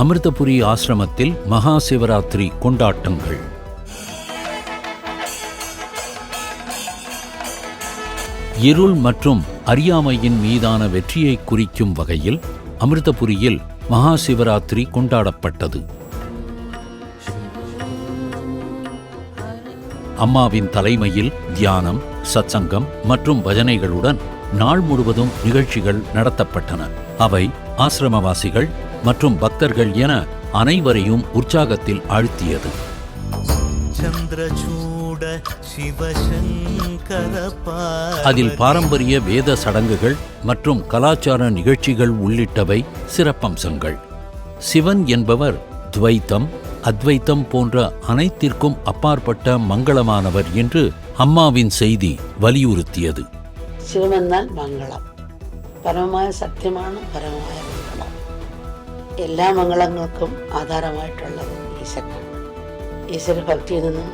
அமிர்தபுரி ஆசிரமத்தில் மகா சிவராத்திரி கொண்டாட்டங்கள். இருள் மற்றும் அறியாமையின் மீதான வெற்றியை குறிக்கும் வகையில் அமிர்தபுரியில் மகா சிவராத்திரி கொண்டாடப்பட்டது. அம்மாவின் தலைமையில் தியானம் சத்சங்கம் மற்றும் பஜனைகளுடன் நாள் முழுவதும் நிகழ்ச்சிகள் நடத்தப்பட்டன. அவை ஆசிரமவாசிகள் மற்றும் பக்தர்கள் என அனைவரையும் உற்சாகத்தில் ஆழ்த்தியது. அதில் பாரம்பரிய வேத சடங்குகள் மற்றும் கலாச்சார நிகழ்ச்சிகள் உள்ளிட்டவை சிறப்பம்சங்கள். சிவன் என்பவர் துவைத்தம் அத்வைத்தம் போன்ற அனைத்திற்கும் அப்பாற்பட்ட மங்களமானவர் என்று அம்மாவின் செய்தி வலியுறுத்தியது. சிவன் தான் மங்களம். பரமமாய சத்தியமான பரமமாய மங்களம். എല്ലാ മംഗളങ്ങൾക്കും ആധാരമായിട്ടുള്ളത് ഈശ്വരനാണ്. ഈശ്വര ഭക്തിയിൽ നിന്നും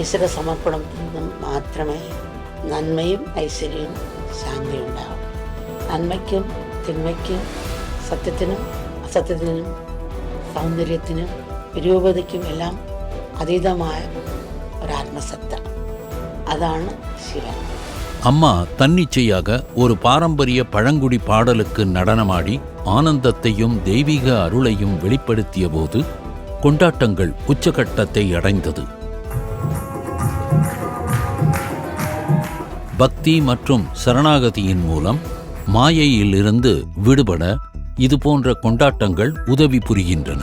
ഈശ്വര സമർപ്പണത്തിൽ നിന്നും മാത്രമേ നന്മയും ഐശ്വര്യവും ശാന്തിയും ഉണ്ടാവും നന്മയ്ക്കും തിന്മയ്ക്കും സത്യത്തിനും അസത്യത്തിനും സൗന്ദര്യത്തിനും വിരൂപതയ്ക്കും എല്ലാം അതീതമായ ഒരാത്മസത്ത. അതാണ് ശിവൻ. அம்மா தன்னிச்சையாக ஒரு பாரம்பரிய பழங்குடி பாடலுக்கு நடனமாடி ஆனந்தத்தையும் தெய்வீக அருளையும் வெளிப்படுத்திய போது கொண்டாட்டங்கள் உச்சகட்டத்தை அடைந்தது. பக்தி மற்றும் சரணாகதியின் மூலம் மாயையிலிருந்து விடுபட இதுபோன்ற கொண்டாட்டங்கள் உதவி புரிகின்றன.